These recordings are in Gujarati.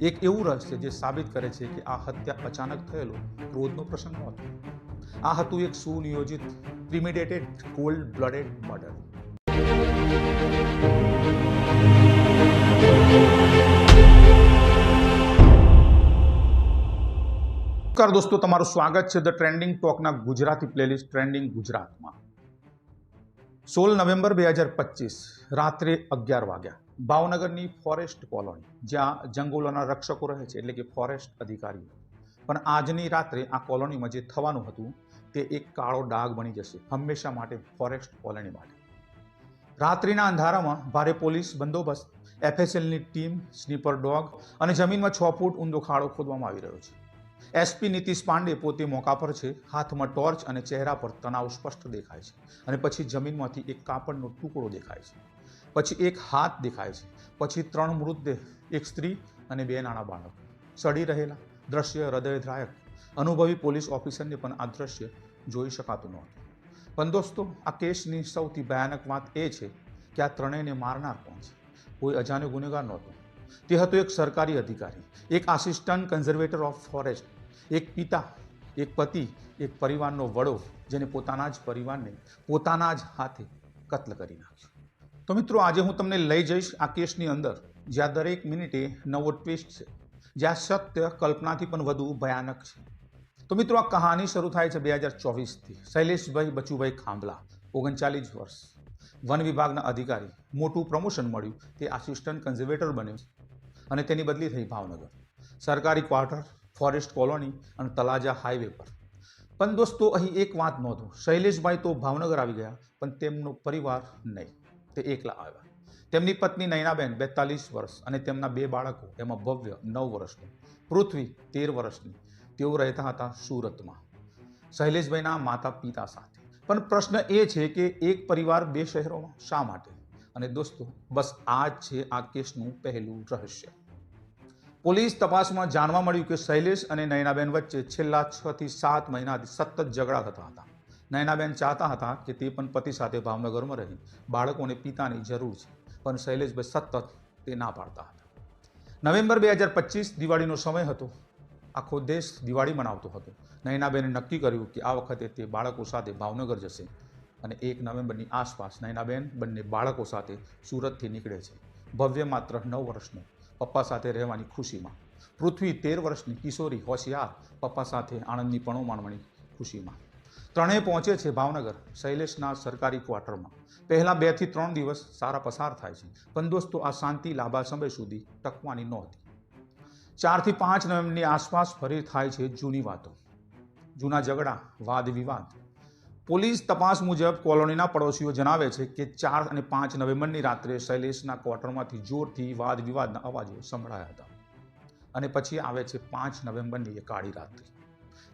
એક એવું રહસ્ય જે સાબિત કરે છે કે આ હત્યા અચાનક થયેલો ક્રોધનો પ્રસંગ નહોતો. આ હતું એક સુનિયોજિત, પ્રિમિડેટેડ કોલ્ડ બ્લડેડ મર્ડર. નમસ્કાર દોસ્તો, તમારું સ્વાગત છે ધ ટ્રેન્ડિંગ ટોકના ગુજરાતી પ્લેલિસ્ટ ટ્રેન્ડિંગ ગુજરાતમાં. સોળ નવેમ્બર બે હજાર પચીસ, રાત્રે અગિયાર વાગ્યા. ભાવનગરની ફોરેસ્ટ કોલોની, જ્યાં જંગલોના રક્ષકો રહે છે, એટલે કે ફોરેસ્ટ અધિકારીઓ. પણ આજની રાત્રે આ કોલોનીમાં જે થવાનું હતું, તે એક કાળો ડાઘ બની જશે, હંમેશા માટે ફોરેસ્ટ કોલોની માટે. રાત્રિના અંધારામાં ભારે પોલીસ બંદોબસ્ત, એફએસએલની ટીમ, સ્નીપર ડોગ અને જમીનમાં છ ફૂટ ઊંડો ખાડો ખોદવામાં આવી રહ્યો છે. એસપી નીતિશ પાંડે પોતે મોકા પર છે, હાથમાં ટોર્ચ અને ચહેરા પર તણાવ સ્પષ્ટ દેખાય છે અને પછી જમીનમાંથી એક કાપડનો ટુકડો દેખાય છે. પછી એક હાથ દેખાય છે, પછી ત્રણ મૃતદેહ, એક સ્ત્રી અને બે નાના બાળક. સડી રહેલા, દ્રશ્ય હૃદયદ્રાયક. અનુભવી પોલીસ ઓફિસરને પણ આ દ્રશ્ય જોઈ શકાતું નહોતું. પણ દોસ્તો, આ કેસની સૌથી ભયાનક વાત એ છે કે આ ત્રણેયને મારનાર કોણ છે? કોઈ અજાણ્યો ગુનેગાર નહોતો. તે હતો એક સરકારી અધિકારી, એક આસિસ્ટન્ટ કન્ઝર્વેટર ઓફ ફોરેસ્ટ એક પિતા, એક પતિ, એક પરિવારનો વડો જેને પોતાના જ પરિવારને પોતાના જ હાથે કત્લ કરી નાખ્યો. તો મિત્રો, આજે હું તમને લઈ જઈશ આ કેસની અંદર, જ્યાં દરેક મિનિટે નવો ટ્વિસ્ટ છે, જ્યાં સત્ય કલ્પનાથી પણ વધુ ભયાનક છે. તો મિત્રો, આ કહાની શરૂ થાય છે બે હજાર ચોવીસથી. શૈલેષભાઈ બચુભાઈ ખાંભલા, ઓગણચાલીસ વર્ષ. વન વિભાગના અધિકારી, મોટું પ્રમોશન મળ્યું, તે આસિસ્ટન્ટ કન્ઝર્વેટર બન્યો અને તેની બદલી થઈ ભાવનગર. સરકારી ક્વાર્ટર ફોરેસ્ટ કોલોની અને તલાજા હાઈવે પર. પણ દોસ્તો, અહીં એક વાત નોંધો. શૈલેષભાઈ તો ભાવનગર આવી ગયા, પણ તેમનો પરિવાર નહીં. તે એકલા આવ્યા. તેમની પત્ની નયનાબેન બેતાલીસ વર્ષ અને તેમના બે બાળકો, એમાં ભવ્ય નવ વર્ષનું, પૃથ્વી તેર વર્ષની, તેઓ રહેતા હતા સુરતમાં. શૈલેષભાઈના માતા પિતા સાથે. પણ પ્રશ્ન એ છે કે એક પરિવાર બે શહેરોમાં શા માટે? અને દોસ્તો, બસ આ જ છે આ કેસનું પહેલું રહસ્ય. પોલીસ તપાસમાં જાણવા મળ્યું કે શૈલેષ અને નયનાબેન વચ્ચે છેલ્લા છ થી સાત મહિનાથી સતત ઝઘડા થતા હતા. નયનાબેન ચાહતા હતા કે તે પણ પતિ સાથે ભાવનગરમાં રહી. બાળકોને પિતાની જરૂર છે, પણ શૈલેષભાઈ સતત તે ના પાડતા હતા. નવેમ્બર બે હજાર પચીસ દિવાળીનો સમય હતો. આખો દેશ દિવાળી મનાવતો હતો. નયનાબેને નક્કી કર્યું કે આ વખતે તે બાળકો સાથે ભાવનગર જશે અને એક નવેમ્બરની આસપાસ નયનાબેન બંને બાળકો સાથે સુરતથી નીકળે છે. ભવ્ય માત્ર નવ વર્ષનો પપ્પા સાથે રહેવાની ખુશીમાં. પૃથ્વી તેર વર્ષની કિશોરી હોશિયાર પપ્પા સાથે આનંદની પણો માણવાની ખુશીમાં. ત્રણેય પહોંચે છે ભાવનગર શૈલેષના સરકારી ક્વાર્ટરમાં. પહેલાં બેથી ત્રણ દિવસ સારા પસાર થાય છે. પણ દોસ્તો આ શાંતિ લાંબા સમય સુધી ટકવાની નહોતી. ચારથી પાંચ નવેમ્બરની આસપાસ ફરી થાય છે જૂની વાતો. જૂના ઝઘડા, વાદ વિવાદ. પોલીસ તપાસ મુજબ કોલોનીના પડોશીઓ જણાવે છે કે ચાર અને પાંચ નવેમ્બરની રાત્રે શૈલેષના ક્વાર્ટરમાંથી જોરથી વાદ વિવાદના અવાજો સંભળાયા હતા. અને પછી આવે છે પાંચ નવેમ્બરની એ કાળી રાત્રિ.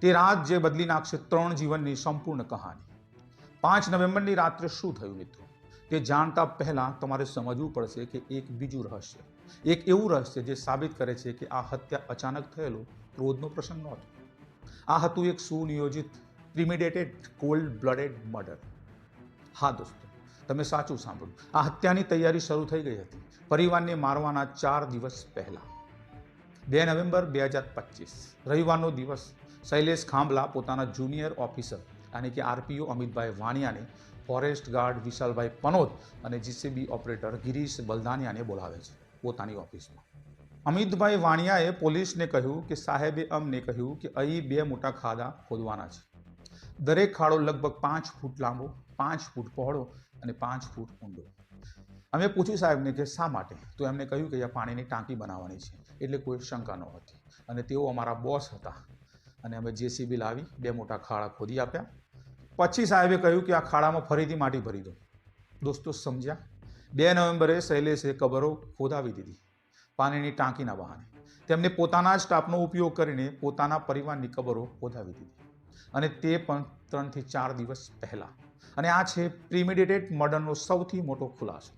તે રાત જે બદલી નાખશે ત્રણ જીવનની સંપૂર્ણ કહાની. પાંચ નવેમ્બરની રાત્રે શું થયું મિત્રો? તે જાણતા પહેલાં તમારે સમજવું પડશે કે એક બીજું રહસ્ય. એક એવું રહસ્ય જે સાબિત કરે છે કે આ હત્યા અચાનક થયેલો ક્રોધનો પ્રસંગ નહોતો. આ હતું એક સુનિયોજિત પ્રિમિડેટેડ કોલ્ડ બ્લડેડ મર્ડર. હા દોસ્તો, તમે સાચું સાંભળ્યું. આ હત્યાની તૈયારી શરૂ થઈ ગઈ હતી. પરિવારને મારવાના ચાર દિવસ પહેલાં. બે નવેમ્બર બે હજાર પચીસ, રવિવારનો દિવસ શૈલેષ ખાંભલા પોતાના જુનિયર ઓફિસર એટલે કે આરપીઓ અમિતભાઈ વાણિયાને ફોરેસ્ટ ગાર્ડ વિશાલભાઈ પનોત અને જીસીબી ઓપરેટર ગિરીશ બલદાનિયાને બોલાવે છે પોતાની ઓફિસમાં. અમિતભાઈ વાણિયાએ પોલીસને કહ્યું કે સાહેબે અમને કહ્યું કે અહીં બે મોટા ખાડા ખોદવાના છે. દરેક ખાડો લગભગ પાંચ ફૂટ લાંબો, પાંચ ફૂટ પહોળો અને પાંચ ફૂટ ઊંડો. અમે પૂછ્યું સાહેબને કે શા માટે? તો એમને કહ્યું કે અહીંયા પાણીની ટાંકી બનાવવાની છે, એટલે કોઈ શંકા ન હતી અને તેઓ અમારા બોસ હતા. અને અમે જેસીબી લાવી બે મોટા ખાડા ખોદી આપ્યા. પછી સાહેબે કહ્યું કે આ ખાડામાં ફરીથી માટી ભરી દો. દોસ્તો સમજ્યા? બે નવેમ્બરે શૈલેષે કબરો ખોદાવી દીધી, પાણીની ટાંકીના બહાને. તેમને પોતાના જ સ્ટાફનો ઉપયોગ કરીને પોતાના પરિવારની કબરો ખોદાવી દીધી. અને તે પણ ત્રણથી ચાર દિવસ પહેલાં. અને આ છે પ્રિમિડિટેડ મર્ડરનો સૌથી મોટો ખુલાસો.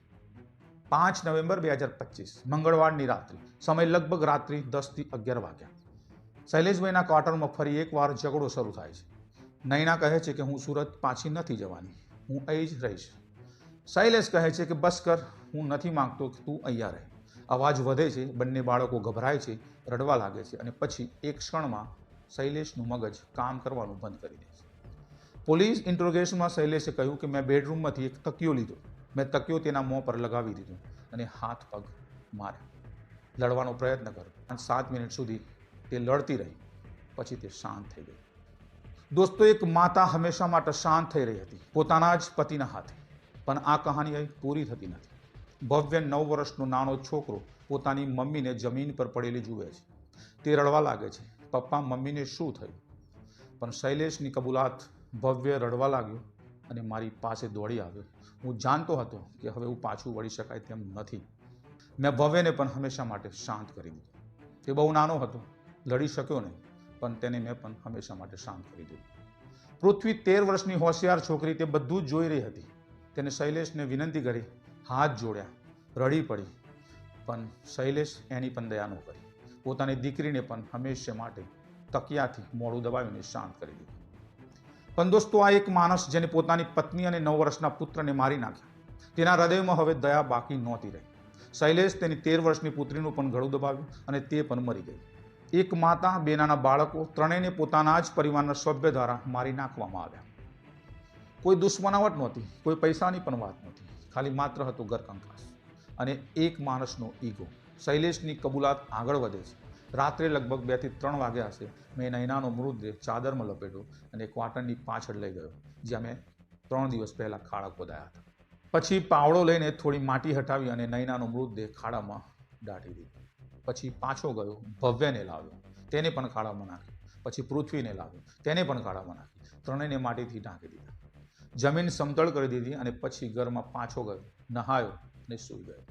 પાંચ નવેમ્બર બે હજાર પચીસ, મંગળવારની રાત્રિ. સમય લગભગ રાત્રિ દસથી અગિયાર વાગ્યા. શૈલેષભાઈના ક્વાર્ટરમાં ફરી એકવાર ઝઘડો શરૂ થાય છે. નૈના કહે છે કે, હું સુરત પાછી નથી જવાની. હું અહીં જ રહીશ. શૈલેષ કહે છે કે, બસ કર, હું નથી માંગતો કે તું અહીંયા રહે. અવાજ વધે છે, બંને બાળકો ગભરાય છે, રડવા લાગે છે અને પછી એક ક્ષણમાં શૈલેષનું મગજ કામ કરવાનું બંધ કરી દે છે. પોલીસ ઇન્ટ્રોગેશનમાં શૈલેષે કહ્યું કે, મેં બેડરૂમમાંથી એક તકિયો લીધો. મેં તકિયો તેના મોં પર લગાવી દીધો અને હાથ પગ માર્યા. લડવાનો પ્રયત્ન કર્યો. અને સાત મિનિટ સુધી તે લડતી રહી. પછી તે શાંત થઈ ગઈ. દોસ્તો, એક માતા હંમેશા માટે શાંત થઈ રહી હતી. પોતાના જ પતિના હાથે. પણ આ કહાની અહીં પૂરી થતી નથી. ભવ્ય નવ વર્ષનો નાનો છોકરો પોતાની મમ્મીને જમીન પર પડેલી જુએ છે. તે રડવા લાગે છે. પપ્પા, મમ્મીને શું થયું? પણ શૈલેષની કબૂલાત ભવ્ય રડવા લાગ્યો અને મારી પાસે દોડી આવ્યો. હું જાણતો હતો કે હવે હું પાછું વળી શકાય તેમ નથી. મેં ભવ્યને પણ હંમેશા માટે શાંત કરી દીધો. તે બહુ નાનો હતો. લડી શક્યો નહીં, પણ તેને મેં પણ હંમેશા માટે શાંત કરી દીધું. પૃથ્વી તેર વર્ષની હોશિયાર છોકરી તે બધું જ જોઈ રહી હતી. તેને શૈલેષને વિનંતી કરી, હાથ જોડ્યા, રડી પડી, પણ શૈલેષ એની પણ દયા ન કરી. પોતાની દીકરીને પણ હંમેશા માટે તકિયાથી મોડું દબાવીને શાંત કરી દીધું. પણ દોસ્તો, આ એક માણસ જેને પોતાની પત્ની અને નવ વર્ષના પુત્રને મારી નાખ્યા. તેના હૃદયમાં હવે દયા બાકી નહોતી રહી. શૈલેષ તેની તેર વર્ષની પુત્રીનું પણ ગળું દબાવ્યું અને તે પણ મરી ગઈ. એક માતા, બે નાના બાળકો, ત્રણેયને પોતાના જ પરિવારના સભ્ય દ્વારા મારી નાખવામાં આવ્યા. કોઈ દુશ્મનાવટ નહોતી, કોઈ પૈસાની પણ વાત નહોતી. ખાલી માત્ર હતો ગરકંકાસ અને એક માણસનો ઈગો. શૈલેષની કબૂલાત આગળ વધે છે. રાત્રે લગભગ બેથી ત્રણ વાગ્યા હશે, મેં નૈનાનો મૃતદેહ ચાદરમાં લપેટ્યો અને ક્વાર્ટરની પાછળ લઈ ગયો, જ્યાં મેં ત્રણ દિવસ પહેલાં ખાડા ખોદાયા હતા. પછી પાવડો લઈને થોડી માટી હટાવી અને નૈનાનો મૃતદેહ ખાડામાં દાટી દીધો. પછી પાછો ગયો, ભવ્યને લાવ્યો. તેને પણ ખાડામાં નાખ્યો. પછી પૃથ્વીને લાવ્યો. તેને પણ ખાડામાં નાખ્યો. ત્રણેયને માટીથી ઢાંકી દીધા. જમીન સમતળ કરી દીધી અને પછી ઘરમાં પાછો ગયો, નહાયો અને સૂઈ ગયો.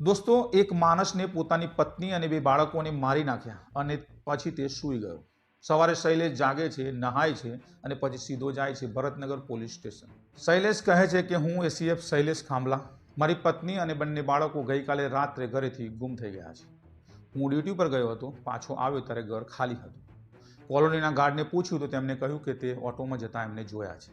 દોસ્તો, એક માણસને પોતાની પત્ની અને બે બાળકોને મારી નાખ્યા અને પછી તે સૂઈ ગયો. સવારે શૈલેષ જાગે છે, નહાય છે અને પછી સીધો જાય છે ભરતનગર પોલીસ સ્ટેશન. શૈલેષ કહે છે કે, હું એસીએફ શૈલેષ ખાંભલા મારી પત્ની અને બંને બાળકો ગઈકાલે રાત્રે ઘરેથી ગુમ થઈ ગયા છે. હું ડ્યુટી પર ગયો હતો, પાછો આવ્યો ત્યારે ઘર ખાલી હતું. કોલોનીના ગાર્ડને પૂછ્યું તો તેમણે કહ્યું કે તે ઓટોમાં જતા એમને જોયા છે.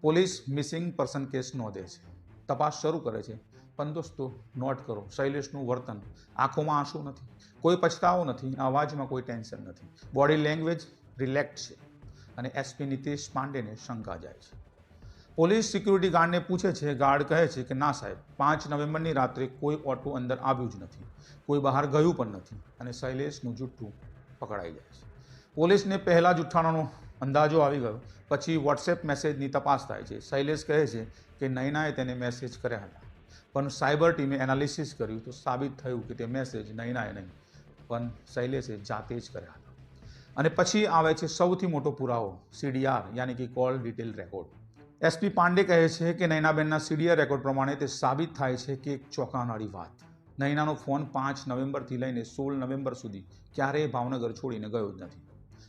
પોલીસ મિસિંગ પર્સન કેસ નોંધે છે. તપાસ શરૂ કરે છે. પણ દોસ્તો નોટ કરો. શૈલેષનું વર્તન આંખોમાં આંસુ નથી. કોઈ પછતાવો નથી. અવાજમાં કોઈ ટેન્શન નથી. બોડી લેંગ્વેજ રિલેક્ટ છે. અને એસપી નીતિશ પાંડેને શંકા જાય છે. પોલીસ સિક્યુરિટી ગાર્ડને પૂછે છે, ગાર્ડ કહે છે કે, ના સાહેબ, પાંચ નવેમ્બરની રાત્રે કોઈ ઓટો અંદર આવ્યું જ નથી. કોઈ બહાર ગયું પણ નથી. અને શૈલેષનું જુઠ્ઠું પકડાઈ જાય છે. પોલીસને પહેલાં જુઠ્ઠાણાનો અંદાજો આવી ગયો. પછી વોટ્સએપ મેસેજની તપાસ થાય છે. શૈલેષ કહે છે કે નૈનાએ તેને મેસેજ કર્યા હતા. પણ સાયબર ટીમે એનાલિસિસ કર્યું તો સાબિત થયું કે તે મેસેજ નૈનાએ નહીં, પણ શૈલેષે જાતે જ કર્યા હતા. અને પછી આવે છે સૌથી મોટો પુરાવો સીડીઆર યાની કે call detail record. SP Pandey કહે છે કે નૈનાબેનના સીડીઆર રેકોર્ડ પ્રમાણે તે સાબિત થાય છે કે એક ચોંકાવનારી વાત. નૈનાનો ફોન પાંચ નવેમ્બરથી લઈને સોળ નવેમ્બર સુધી ક્યારેય ભાવનગર છોડીને ગયો જ નથી.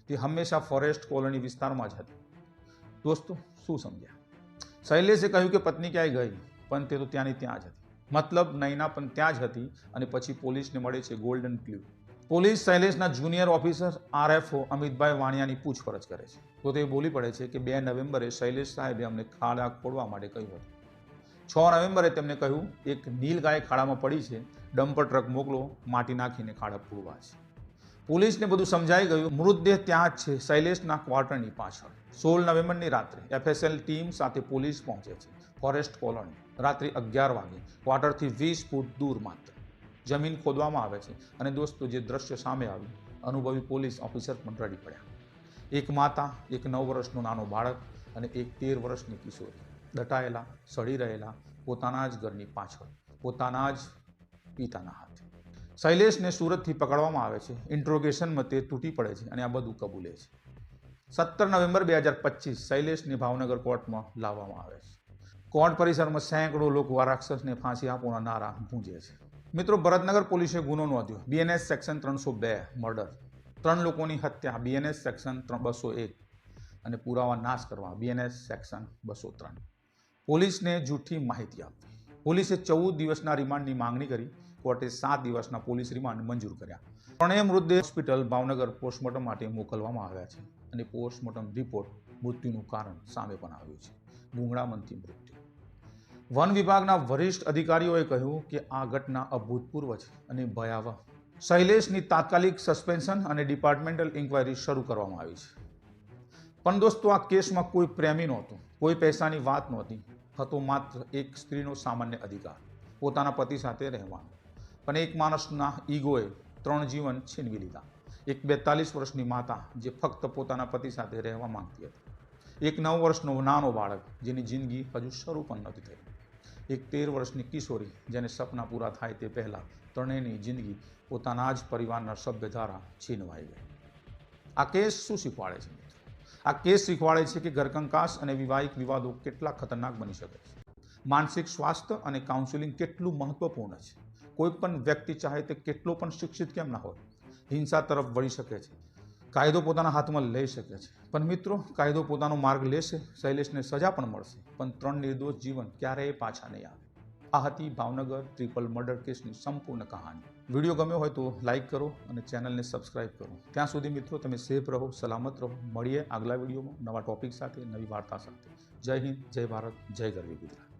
તે હંમેશા ફોરેસ્ટ કોલોની વિસ્તારમાં જ હતી. દોસ્તો, શું સમજ્યા? શૈલેષે કહ્યું કે પત્ની ક્યાંય ગઈ પણ તે તો ત્યાંની ત્યાં જ હતી. મતલબ નૈના પણ ત્યાં જ હતી અને પછી પોલીસને મળે છે ગોલ્ડન ક્લ્યુ પોલીસ શૈલેષના જુનિયર ઓફિસર આરએફઓ અમિતભાઈ વાણિયાની પૂછપરછ કરે છે. તો તે બોલી પડે છે કે બે નવેમ્બરે શૈલેષ સાહેબે અમને ખાડા ખોડવા માટે કહ્યું હતું. છ નવેમ્બરે તેમને કહ્યું, એક નીલ ગાય ખાડામાં પડી છે, ડમ્પર ટ્રક મોકલો, માટી નાખીને ખાડા પૂરવા છે. પોલીસને બધું સમજાઈ ગયું. મૃતદેહ ત્યાં જ છે, શૈલેષના ક્વાર્ટરની પાછળ. સોળ નવેમ્બરની રાત્રે એફએસએલ ટીમ સાથે પોલીસ પહોંચે છે, ફોરેસ્ટ કોલોની, રાત્રે અગિયાર વાગે, ક્વાર્ટરથી વીસ ફૂટ દૂર માત્ર. જમીન ખોદવામાં આવે છે. અને દોસ્તો, જે દ્રશ્ય સામે આવ્યું, અનુભવી પોલીસ ઓફિસર પણ રડી પડ્યા. એક માતા, એક નવ વર્ષનો નાનો બાળક અને એક તેર વર્ષની કિશોરી. દટાયેલા, સડી રહેલા, પોતાના જ ઘરની પાછળ, પોતાના જ પિતાના હાથે. શૈલેષને સુરતથી પકડવામાં આવે છે. ઇન્ટ્રોગેશનમાં તે તૂટી પડે છે અને આ બધું કબૂલે છે. સત્તર નવેમ્બર બે હજાર પચીસ, શૈલેષને ભાવનગર કોર્ટમાં લાવવામાં આવે છે. કોર્ટ પરિસરમાં સેંકડો લોકો આ રાક્ષસને ફાંસી આપવાના નારા ગુંજે છે. મિત્રો, ભરતનગર પોલીસે ગુનો નોંધ્યો. બીએનએસ સેક્શન ત્રણસો બે મર્ડર ત્રણ લોકોની હત્યા. બીએનએસ સેક્શન બસો એક. અને પુરાવા નાશ કરવા. બીએનએસ સેક્શન બસો ત્રણ. પોલીસને જૂઠી માહિતી આપી. પોલીસે ચૌદ દિવસના રિમાન્ડની માંગણી કરી. કોર્ટે સાત દિવસના પોલીસ રિમાન્ડ મંજૂર કર્યા. ત્રણેય મૃતદેહ હોસ્પિટલ ભાવનગર પોસ્ટમોર્ટમ માટે મોકલવામાં આવ્યા છે. અને પોસ્ટમોર્ટમ રિપોર્ટ મૃત્યુનું કારણ સામે પણ આવ્યું છે. ગુંગળામણથી મૃત્યુ. વન વિભાગના વરિષ્ઠ અધિકારીઓએ કહ્યું કે આ ઘટના અભૂતપૂર્વ છે અને ભયાવહ. શૈલેષની તાત્કાલિક સસ્પેન્શન અને ડિપાર્ટમેન્ટલ ઇન્ક્વાયરી શરૂ કરવામાં આવી છે. પણ દોસ્તો, આ કેસમાં કોઈ પ્રેમી નહોતું, કોઈ પૈસાની વાત નહોતી. હતો માત્ર એક સ્ત્રીનો સામાન્ય અધિકાર, પોતાના પતિ સાથે રહેવાનો. પણ એક માણસના ઈગોએ ત્રણ જીવન છીનવી લીધા. એક બેતાલીસ વર્ષની માતા જે ફક્ત પોતાના પતિ સાથે રહેવા માંગતી હતી. એક નવ વર્ષનો નાનો બાળક જેની જિંદગી હજુ શરૂ પણ નહોતી થઈ. એક તેર વર્ષની કિશોરી જેને સપના પૂરા થાય તે પહેલાં ત્રણેયની જિંદગી પોતાના જ પરિવારના સભ્ય દ્વારા છીનવાઈ ગઈ. આ કેસ શું શીખવાડે છે મિત્રો? આ કેસ શીખવાડે છે કે ઘરકંકાસ અને વિવાહિક વિવાદો કેટલા ખતરનાક બની શકે છે? માનસિક સ્વાસ્થ્ય અને કાઉન્સિલિંગ કેટલું મહત્વપૂર્ણ છે? કોઈ પણ વ્યક્તિ ચાહે તે કેટલો પણ શિક્ષિત કેમ ના હોય, હિંસા તરફ વળી શકે છે. કાયદો પોતાના હાથમાં લઈ શકે છે. પણ મિત્રો, કાયદો પોતાનો માર્ગ લેશે, શૈલેષને સજા પણ મળશે. પણ ત્રણ નિર્દોષ જીવન ક્યારેય પાછા નહીં આવે. આ હતી ભાવનગર ટ્રિપલ મર્ડર કેસની સંપૂર્ણ કહાની. વીડિયો ગમ્યો હોય તો લાઈક કરો અને ચેનલને સબસ્ક્રાઇબ કરો. ત્યાં સુધી મિત્રો, તમે સેફ રહો, સલામત રહો. મળીએ આગલા વિડીયોમાં નવા ટોપિક સાથે, નવી વાર્તા સાથે. જય હિન્દ, જય ભારત, જય ગરવી ગુજરાત.